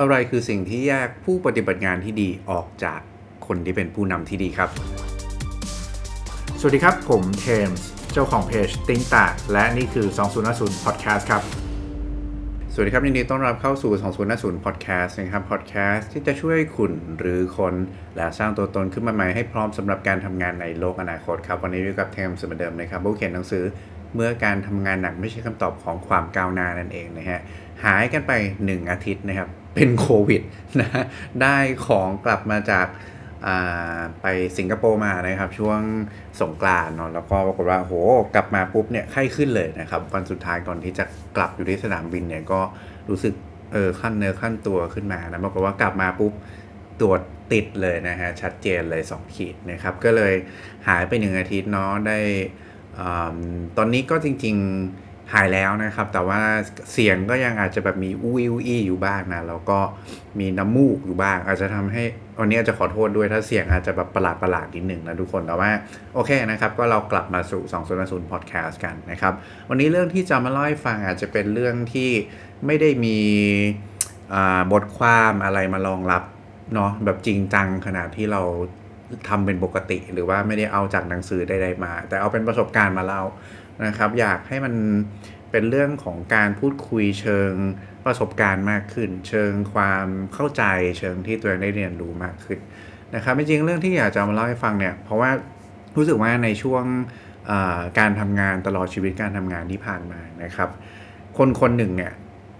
อะไรคือสิ่งที่แยกผู้ปฏิบัติงานที่ดีออกจากคนที่เป็นผู้นำที่ดีครับ สวัสดีครับ ผมเทมส์เจ้าของเพจติ้งตาและนี่คือ 2050 Podcast ครับ สวัสดีครับยินดีต้อนรับเข้าสู่ 2050 Podcast นะครับ Podcast ที่จะช่วยคุณหรือคนและสร้างตัวตนขึ้นมาใหม่ให้พร้อมสำหรับการทำงานในโลกอนาคตครับ วันนี้อยู่กับเทมส์เหมือนเดิมนะครับผู้เขียนหนังสือ เมื่อการทำงานหนักไม่ใช่คำตอบของความก้าวหน้านั่นเองนะฮะหายกันไป 1 อาทิตย์นะครับ เป็นโควิดนะได้ของกลับมาจากไปสิงคโปร์มานะครับ ช่วงสงกรานต์เนาะแล้วก็ปรากฏว่าโหกลับมาปุ๊บเนี่ยไข้ขึ้นเลยนะครับ วันสุดท้ายก่อนที่จะกลับอยู่ที่สนามบินเนี่ยก็รู้สึกเออขั้นเนื้อขั้นตัวขึ้นมานะปรากฏว่ากลับมาปุ๊บตรวจติดเลยนะฮะชัดเจนเลย 2 ขีดนะครับ ก็เลยหายไปหนึ่งอาทิตย์เนาะได้ ตอนนี้ก็จริง ๆ หายแล้วนะครับ แต่ว่าเสียงก็ยังอาจจะแบบมีอู้อู้อี้อยู่บ้างนะ แล้วก็มีน้ำมูกอยู่บ้าง อาจจะทำให้วันนี้อาจจะขอโทษด้วยถ้าเสียงอาจจะแบบประหลาดประหลาดนิดหนึ่งนะทุกคน แต่ว่าโอเคนะครับ ก็เรากลับมาสู่2 0 0 podcast กันนะครับ วันนี้เรื่องที่จะมาเล่าให้ฟังอาจจะเป็นเรื่องที่ไม่ได้มีบทความอะไรมารองรับเนาะแบบจริงจังขนาดที่เรา ทำเป็นปกติ หรือว่าไม่ได้เอาจากหนังสือใดๆมา แต่เอาเป็นประสบการณ์มาเล่านะครับ อยากให้มันเป็นเรื่องของการพูดคุยเชิงประสบการณ์มากขึ้น เชิงความเข้าใจเชิงที่ตัวเองได้เรียนรู้มากขึ้นนะครับจริงเรื่องที่อยากจะมาเล่าให้ฟังเนี่ยเพราะว่ารู้สึกว่าในช่วงการทำงานตลอดชีวิตการทำงานที่ผ่านมานะครับ คนคนหนึ่งเนี่ย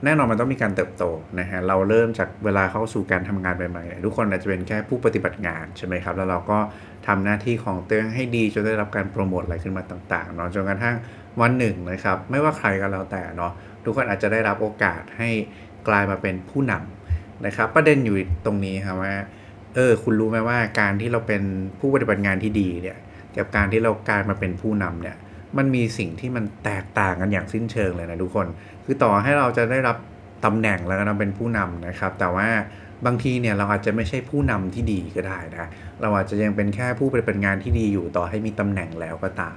แน่นอนมันต้องมีการเติบโตนะฮะเราเริ่มจากเวลาเข้าสู่การทำงานใหม่ๆทุกคนอาจจะเป็นแค่ผู้ปฏิบัติงานใช่ไหมครับแล้วเราก็ทำหน้าที่ของตัวเองให้ดีจนได้รับการโปรโมทอะไรขึ้นมาต่างๆเนาะจนกระทั่งวันหนึ่งนะครับไม่ว่าใครก็แล้วแต่เนาะทุกคนอาจจะได้รับโอกาสให้กลายมาเป็นผู้นำนะครับ ประเด็นอยู่ตรงนี้ครับว่าเออคุณรู้ไหมว่าการที่เราเป็นผู้ปฏิบัติงานที่ดีเนี่ยกับการที่เรากลายมาเป็นผู้นำเนี่ย มันมีสิ่งที่มันแตกต่างกันอย่างสิ้นเชิงเลยนะทุกคน คือต่อให้เราจะได้รับตำแหน่งแล้วก็เป็นผู้นำนะครับ แต่ว่าบางทีเนี่ยเราอาจจะไม่ใช่ผู้นำที่ดีก็ได้นะเราอาจจะยังเป็นแค่ผู้ปฏิบัติงานที่ดีอยู่ต่อให้มีตำแหน่งแล้วก็ตาม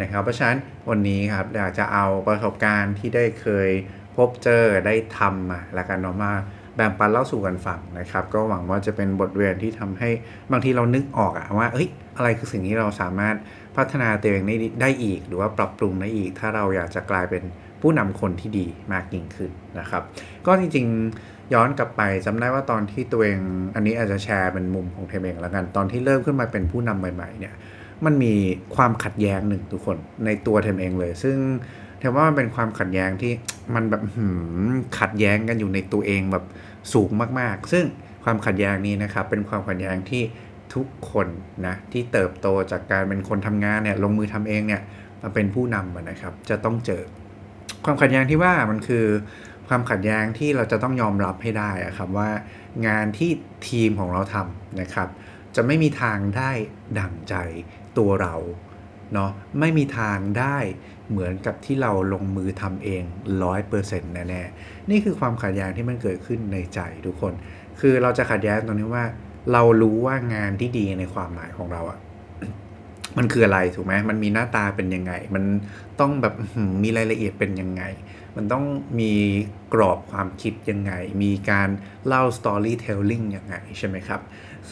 นะครับ เพราะฉะนั้นวันนี้ครับอยากจะเอาประสบการณ์ที่ได้เคยพบเจอได้ทำมาแล้วกันเนาะมาแบ่งปันเล่าสู่กันฟังนะครับ ก็หวังว่าจะเป็นบทเรียนที่ทำให้บางทีเรานึกออกอะว่าเอ้ยอะไรคือสิ่งที่เราสามารถ พัฒนาตัวเองได้ได้อีก หรือว่าปรับปรุงได้อีก ถ้าเราอยากจะกลายเป็นผู้นำคนที่ดีมากยิ่งขึ้นนะครับ ก็จริงๆย้อนกลับไปจำได้ว่าตอนที่ตัวเองอันนี้อาจจะแชร์เป็นมุมของเทมเองแล้วกันตอนที่เริ่มขึ้นมาเป็นผู้นำใหม่ๆเนี่ยมันมีความขัดแย้งหนึ่งทุกคนในตัวเทมเองเลย ซึ่งเทมว่ามันเป็นความขัดแย้งที่มันแบบขัดแย้งกันอยู่ในตัวเองแบบสูงมากๆ ซึ่งความขัดแย้งนี้นะครับเป็นความขัดแย้งที่ ทุกคนนะที่เติบโตจากการเป็นคนทำงานเนี่ยลงมือทำเองเนี่ยมาเป็นผู้นำนะครับ จะต้องเจอ ความขัดแย้งที่ว่ามันคือความขัดแย้งที่เราจะต้องยอมรับให้ได้ครับว่างานที่ทีมของเราทำนะครับ จะไม่มีทางได้ดั่งใจตัวเราเนาะไม่มีทางได้เหมือนกับที่เราลงมือทำเองร้อยเปอร์เซ็นต์แน่ๆนี่คือความขัดแย้งที่มันเกิดขึ้นในใจทุกคน คือเราจะขัดแย้งตรงนี้ว่า เรารู้ว่างานที่ดีในความหมายของเราอะมันคืออะไรถูกไหมมันมีหน้าตาเป็นยังไง มันต้องแบบมีรายละเอียดเป็นยังไง มันต้องมีกรอบความคิดยังไง มีการเล่า storytelling ยังไงใช่ไหมครับ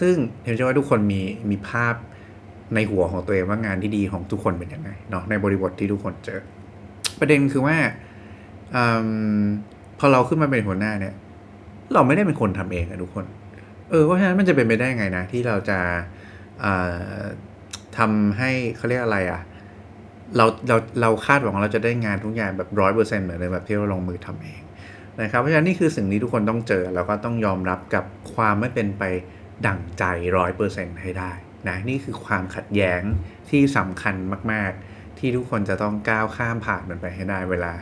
ซึ่งเห็นว่าทุกคนมีมีภาพในหัวของตัวเองว่างานที่ดีของทุกคนเป็นยังไงเนาะในบริบทที่ทุกคนเจอ ประเด็นคือว่าอพอเราขึ้นมาเป็นหัวหน้าเนี่ย เราไม่ได้เป็นคนทำเองอะทุกคน เออเพราะฉะนั้นมันจะเป็นไปได้ไงนะ ที่เราจะทำให้เขาเรียกอะไรอะเราเราเราคาดหวังว่าเราจะได้งานทุกอย่างแบบร้อยเปอร์เซ็นต์เหมือนแบบที่เราลงมือทำเองนะครับ เพราะฉะนั้นนี่คือสิ่งที่ทุกคนต้องเจอ แล้วก็ต้องยอมรับกับความไม่เป็นไปดั่งใจร้อยเปอร์เซ็นต์ให้ได้นะนี่คือความขัดแย้งที่สำคัญมาก ๆ ที่ทุกคนจะต้องก้าวข้ามผ่านมันไปให้ได้เวลา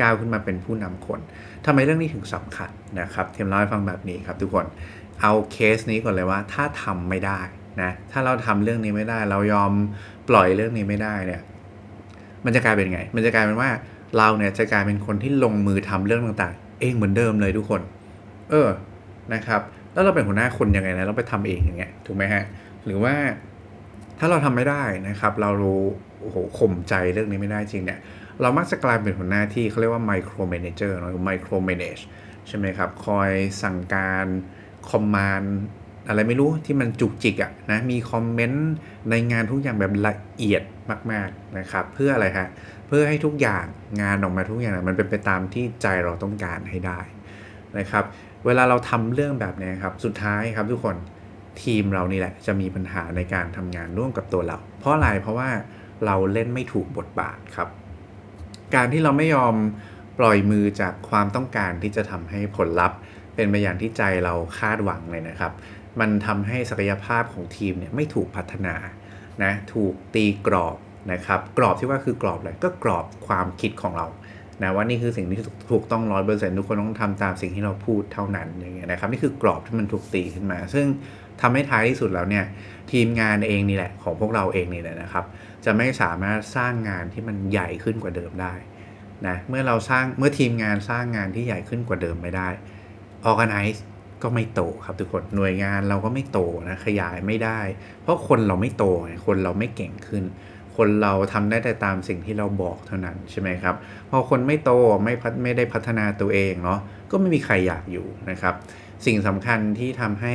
ก้าวขึ้นมาเป็นผู้นำคนทำไมเรื่องนี้ถึงสำคัญนะครับเทมเล่าให้ฟังแบบนี้ครับทุกคน เอาเคสนี้ก่อนเลยว่า ถ้าทำไม่ได้นะถ้าเราทำเรื่องนี้ไม่ได้ เรายอมปล่อยเรื่องนี้ไม่ได้เนี่ยมันจะกลายเป็นไง มันจะกลายเป็นว่าเราเนี่ยจะกลายเป็นคนที่ลงมือทำเรื่องต่างๆ เองเหมือนเดิมเลยทุกคน เออนะครับ แล้วเราเป็นหัวหน้าคนยังไงนะเราไปทำเองอย่างเงี้ยถูกไหมฮะหรือว่าถ้าเราทำไม่ได้นะครับ เรารู้โอ้โหข่มใจเรื่องนี้ไม่ได้จริงเนี่ยเรามักจะกลายเป็นหัวหน้าที่เขาเรียกว่าไมโครเมเนเจอร์หรือไมโครเมเนจใช่ไหมครับ คอยสั่งการ คอมมานด์อะไรไม่รู้ที่มันจุกจิกอะนะมีคอมเมนต์ในงานทุกอย่างแบบละเอียดมาก ๆนะครับ เพื่ออะไรฮะเพื่อให้ทุกอย่างงานออกมาทุกอย่างมันเป็นไปตามที่ใจเราต้องการให้ได้นะครับ เวลาเราทำเรื่องแบบนี้ครับสุดท้ายครับทุกคนทีมเรานี่แหละ จะมีปัญหาในการทำงานร่วมกับตัวเรา เพราะอะไรเพราะว่าเราเล่นไม่ถูกบทบาทครับ การที่เราไม่ยอมปล่อยมือจากความต้องการที่จะทำให้ผลลัพธ์ เป็นไปอย่างที่ใจเราคาดหวังเลยนะครับ มันทำให้ศักยภาพของทีมเนี่ยไม่ถูกพัฒนานะถูกตีกรอบนะครับ กรอบที่ว่าคือกรอบอะไรก็กรอบความคิดของเรานะว่านี่คือสิ่งที่ถูกต้องร้อยเปอร์เซ็นต์ทุกคนต้องทำตามสิ่งที่เราพูดเท่านั้นอย่างเงี้ยนะครับนี่คือกรอบที่มันถูกตีขึ้นมา ซึ่งทำให้ท้ายที่สุดแล้วเนี่ยทีมงานเองนี่แหละของพวกเราเองนี่แหละนะครับ จะไม่สามารถสร้างงานที่มันใหญ่ขึ้นกว่าเดิมได้นะเมื่อเราสร้างเมื่อทีมงานสร้างงานที่ใหญ่ขึ้นกว่าเดิมไม่ได้ organize ก็ไม่โตครับทุกคนหน่วยงานเราก็ไม่โตนะขยายไม่ได้ เพราะคนเราไม่โตไงคนเราไม่เก่งขึ้น คนเราทำได้แต่ตามสิ่งที่เราบอกเท่านั้นใช่ไหมครับพอคนไม่โตไม่พัฒไม่ได้พัฒนาตัวเองเนาะก็ไม่มีใครอยากอยู่นะครับ สิ่งสำคัญที่ทำให้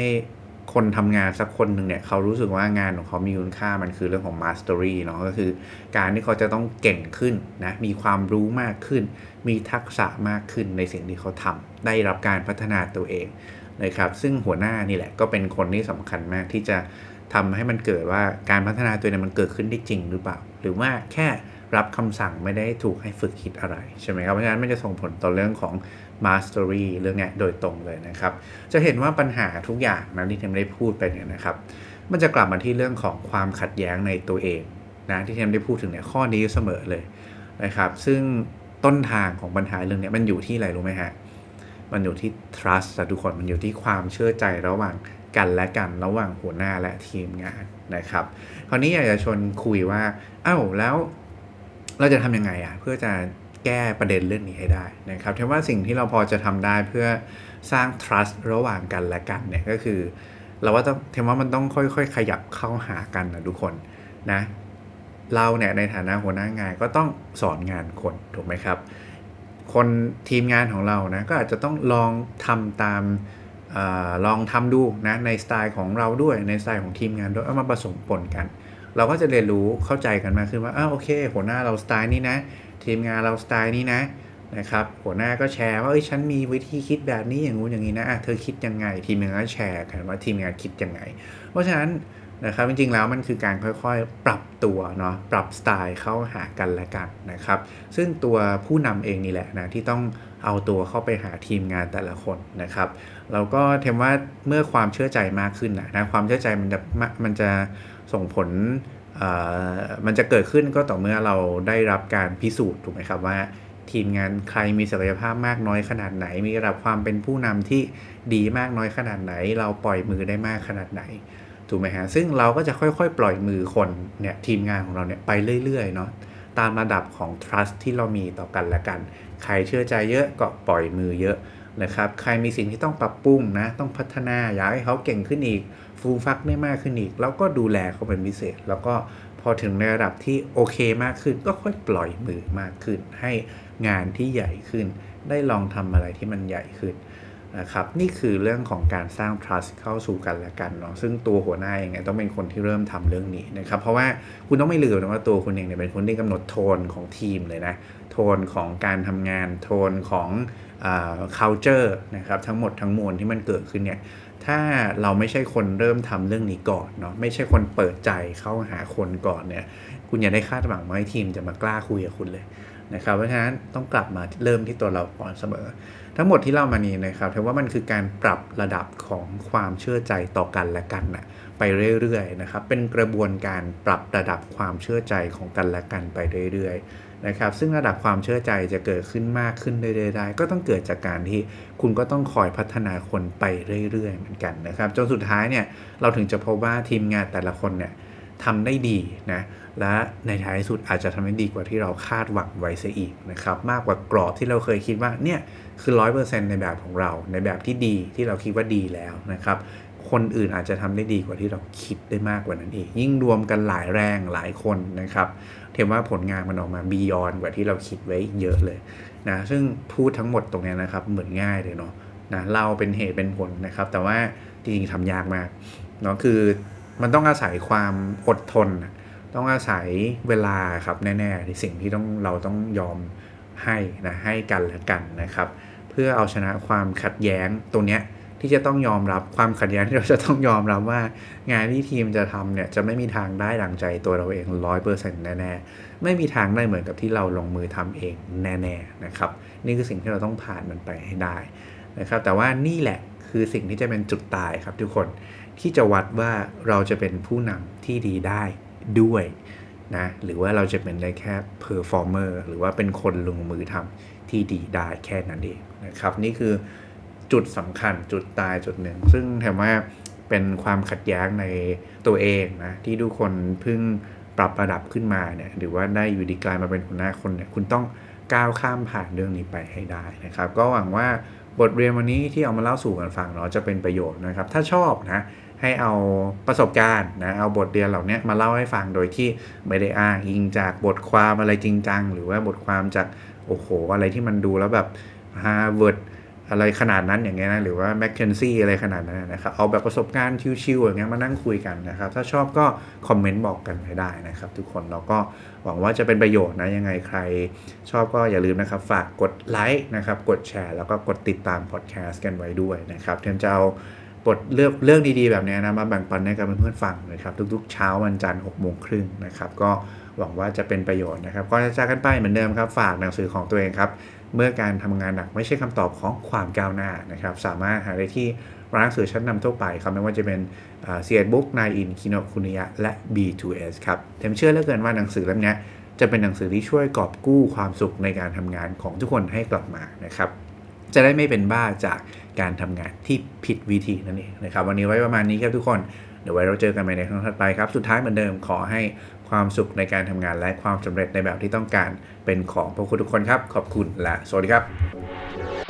คนทำงานสักคนหนึ่งเนี่ยเขารู้สึกว่างานของเขามีคุณค่ามันคือเรื่องของ mastery เนาะก็คือ การที่เขาจะต้องเก่งขึ้นนะมีความรู้มากขึ้น มีทักษะมากขึ้นในสิ่งที่เขาทำ ได้รับการพัฒนาตัวเองนะครับซึ่งหัวหน้านี่แหละก็เป็นคนที่สำคัญมากที่จะทำให้มันเกิดว่าการพัฒนาตัวเนี่ยมันเกิดขึ้นได้จริงหรือเปล่า หรือว่าแค่รับคำสั่งไม่ได้ถูกให้ฝึกคิดอะไร ใช่ไหมครับ เพราะฉะนั้นไม่จะส่งผลต่อเรื่องของ mastery เรื่องนี้โดยตรงเลยนะครับ จะเห็นว่าปัญหาทุกอย่างนะที่เทมได้พูดไปเนี่ยนะครับ มันจะกลับมาที่เรื่องของความขัดแย้งในตัวเองนะที่เทมได้พูดถึงเนี่ยข้อนี้เสมอเลยนะครับ ซึ่งต้นทางของปัญหาเรื่องนี้มันอยู่ที่อะไรรู้ไหมฮะ มันอยู่ที่ trust อะทุกคนมันอยู่ที่ความเชื่อใจระหว่างกันและกันระหว่างหัวหน้าและทีมงานนะครับ คราวนี้อยากจะชวนคุยว่า เอ้าแล้วเราจะทำยังไงอะเพื่อจะแก้ประเด็นเรื่องนี้ให้ได้นะครับเทว่าสิ่งที่เราพอจะทำได้เพื่อสร้าง trust ระหว่างกันและกันเนี่ยก็คือ เราว่าต้องเทว่ามันต้องค่อยๆ ขยับเข้าหากันนะทุกคนนะเราเนี่ยในฐานะหัวหน้างานก็ต้องสอนงานคนถูกไหมครับ คนทีมงานของเรานะก็อาจจะต้องลองทำตามอลองทำดูนะในสไตล์ของเราด้วยในสไตล์ของทีมงานด้วยเอามาผสมปนกัน เราก็จะเรียนรู้เข้าใจกันมากขึ้นว่าอ้าโอเค หัวหน้าเราสไตล์นี้นะ ทีมงานเราสไตล์นี้นะนะครับหัวหน้าก็แชร์ว่าเอ้ยฉันมีวิธีคิดแบบนี้อย่างงู้นอย่างนี้นะะเธอคิดยังไง ทีมงานก็แชร์กันว่าทีมงานคิดยังไง เพราะฉะนั้น นะครับจริงๆแล้วมันคือการค่อยๆ ปรับตัวเนาะปรับสไตล์เข้าหากันและกันนะครับ ซึ่งตัวผู้นำเองนี่แหละนะที่ต้องเอาตัวเข้าไปหาทีมงานแต่ละคนนะครับเราก็เทมว่าเมื่อความเชื่อใจมากขึ้นนะนะความเชื่อใจมันจะมันจะส่งผลมันจะเกิดขึ้นก็ต่อเมื่อเราได้รับการพิสูจน์ถูกไหมครับว่าทีมงานใครมีศักยภาพมากน้อยขนาดไหน มีระดับความเป็นผู้นำที่ดีมากน้อยขนาดไหน เราปล่อยมือได้มากขนาดไหน ถูกไหมฮะซึ่งเราก็จะค่อยๆ ปล่อยมือคนเนี่ยทีมงานของเราเนี่ยไปเรื่อยๆเนาะตามระดับของ trust ที่เรามีต่อกันและกัน ใครเชื่อใจเยอะก็ปล่อยมือเยอะนะครับใครมีสิ่งที่ต้องปรับปรุงนะต้องพัฒนาอยากให้เขาเก่งขึ้นอีก ฟูฟักได้มากขึ้นอีก แล้วก็ดูแลเขาเป็นพิเศษ แล้วก็พอถึงในระดับที่โอเคมากขึ้น ก็ค่อยปล่อยมือมากขึ้น ให้งานที่ใหญ่ขึ้น ได้ลองทำอะไรที่มันใหญ่ขึ้น นะครับนี่คือเรื่องของการสร้าง trust เข้าสู่กันและกันเนาะซึ่งตัวหัวหน้าเองต้องเป็นคนที่เริ่มทำเรื่องนี้นะครับเพราะว่าคุณต้องไม่ลืมนะว่าตัวคุณเองเนี่ยเป็นคนที่กำหนดโทนของทีมเลยนะโทนของการทำงานโทนของอ culture นะครับทั้งหมดทั้งมวลที่มันเกิดขึ้นเนี่ยถ้าเราไม่ใช่คนเริ่มทำเรื่องนี้ก่อนเนาะไม่ใช่คนเปิดใจเข้าหาคนก่อนเนี่ยคุณอย่าได้คาดหวังว่าทีมจะมากล้าคุยกับคุณเลยนะครับเพราะฉะนั้นต้องกลับมาเริ่มที่ตัวเราก่อนเสมอ ทั้งหมดที่เล่ามานี้นะครับถือว่ามันคือการปรับระดับของความเชื่อใจต่อกันและกันนะไปเรื่อยๆนะครับ เป็นกระบวนการปรับระดับความเชื่อใจของกันและกันไปเรื่อยๆนะครับ ซึ่งระดับความเชื่อใจจะเกิดขึ้นมากขึ้นเรื่อยๆได้ก็ต้องเกิดจากการที่คุณก็ต้องคอยพัฒนาคนไปเรื่อยๆเหมือนกันนะครับ จนสุดท้ายเนี่ยเราถึงจะพบว่าทีมงานแต่ละคนเนี่ย ทำได้ดีนะและในท้ายสุดอาจจะทำได้ดีกว่าที่เราคาดหวังไว้เสียอีกนะครับมากกว่ากรอบที่เราเคยคิดว่าเนี่ยคือ 100%ในแบบของเรา ในแบบที่ดีที่เราคิดว่าดีแล้วนะครับคนอื่นอาจจะทำได้ดีกว่าที่เราคิดได้มากกว่านั้นอีก ยิ่งรวมกันหลายแรงหลายคนนะครับเทว่าผลงานมันออกมาบียอนกว่าที่เราคิดไว้เยอะเลยนะซึ่งพูดทั้งหมดตรงนี้นะครับเหมือนง่ายเลยเนาะนะเราเป็นเหตุเป็นผลนะครับ แต่ว่าจริงๆทำยากมากเนาะคือ มันต้องอาศัยความอดทน ต้องอาศัยเวลาครับแน่ๆในสิ่งที่ต้องเราต้องยอมให้นะให้กันและกันนะครับ เพื่อเอาชนะความขัดแย้งตรงเนี้ยที่จะต้องยอมรับความขัดแย้งที่เราจะต้องยอมรับว่างานที่ทีมจะทำเนี่ยจะไม่มีทางได้ดังใจตัวเราเองร้อยเปอร์เซ็นต์แน่ๆไม่มีทางได้เหมือนกับที่เราลงมือทำเองแน่ๆนะครับ นี่คือสิ่งที่เราต้องผ่านมันไปให้ได้นะครับ แต่ว่านี่แหละคือสิ่งที่จะเป็นจุดตายครับทุกคน ที่จะวัดว่าเราจะเป็นผู้นำที่ดีได้ด้วยนะหรือว่าเราจะเป็นได้แค่เพอร์ฟอร์เมอร์หรือว่าเป็นคนลงมือทำที่ดีได้แค่นั้นเองนะครับ นี่คือจุดสำคัญจุดตายจุดหนึ่ง ซึ่งแถมว่าเป็นความขัดแย้งในตัวเองนะที่ทุกคนเพิ่งปรับระดับขึ้นมาเนี่ยหรือว่าได้อยู่ดีกลายมาเป็นหัวหน้าคนเนี่ยคุณต้องก้าวข้ามผ่านเรื่องนี้ไปให้ได้นะครับ ก็หวังว่าบทเรียนวันนี้ที่เอามาเล่าสู่กันฟังเนาะจะเป็นประโยชน์นะครับ ถ้าชอบนะ ให้เอาประสบการณ์นะเอาบทเรียนเหล่านี้มาเล่าให้ฟังโดยที่ไม่ได้อ้างอิงจากบทความอะไรจริงจัง หรือว่าบทความจากโอ้โห อะไรที่มันดูแล้วแบบฮาร์วาร์ดอะไรขนาดนั้นอย่างเงี้ยนะหรือว่าแมคเคนซี่อะไรขนาดนั้นนะครับเอาแบบประสบการณ์ชิวๆอย่างเงี้ยมานั่งคุยกันนะครับ ถ้าชอบก็คอมเมนต์บอกกันให้ได้นะครับ ทุกคนเราก็หวังว่าจะเป็นประโยชน์นะยังไงใคร ชอบก็อย่าลืมนะครับ ฝากกดไลค์นะครับ กดแชร์แล้วก็กดติดตามพอดแคสต์กันไว้ด้วยนะครับเทมจะเอา บทเลือกเรื่องดีๆแบบนี้นะมาแบ่งปันให้กับเพื่อนๆฟังนะครับ ทุกๆ เช้าวันจันทร์6โมงครึ่งนะครับก็หวังว่าจะเป็นประโยชน์นะครับก็จะจากกันไปเหมือนเดิมครับฝากหนังสือของตัวเองครับ เมื่อการทำงานหนักไม่ใช่คำตอบของความก้าวหน้านะครับ สามารถหาได้ที่ร้านหนังสือชั้นนำทั่วไปครับไม่ว่าจะเป็นเซียดบุ๊กนายอินคิโนคุนิยะและ B2S ครับเทมเชื่อเหลือเกินว่าหนังสือเล่มนี้จะเป็นหนังสือที่ช่วยกอบกู้ความสุขในการทำงานของทุกคนให้กลับมานะครับจะได้ไม่เป็นบ้าจาก การทำงานที่ผิดวิธีนั่นเองนะครับ วันนี้ไว้ประมาณนี้ครับทุกคน เดี๋ยวไว้เราเจอกันใหม่ในครั้งถัดไปครับ สุดท้ายเหมือนเดิมขอให้ความสุขในการทำงานและความสำเร็จในแบบที่ต้องการเป็นของพวกคุณทุกคนครับ ขอบคุณและสวัสดีครับ